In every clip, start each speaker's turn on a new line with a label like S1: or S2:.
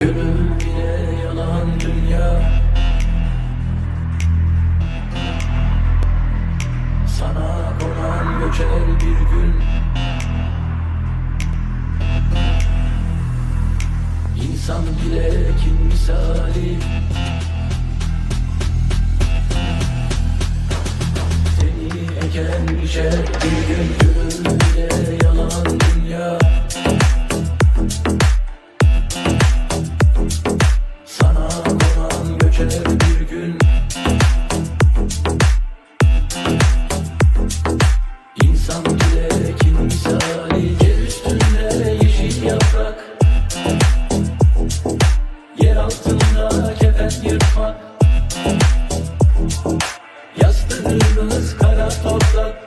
S1: Gönül bile yalan dünya Sana konan göçer bir gün. İnsan bile kim misali. Seni eken biçer bir gün yırtmak Yastığımız kara toprak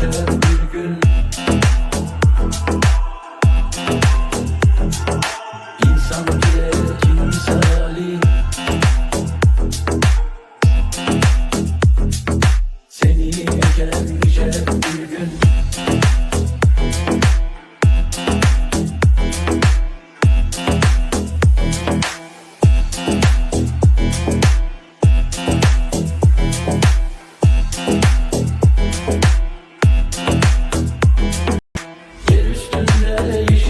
S1: göçer bir gün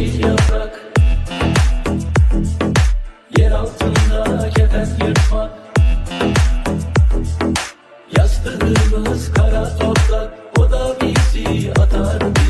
S1: yeşil yaprak. Yer altında kefen yırtmak. Yastığımız kara toprak. O da bizi atar bir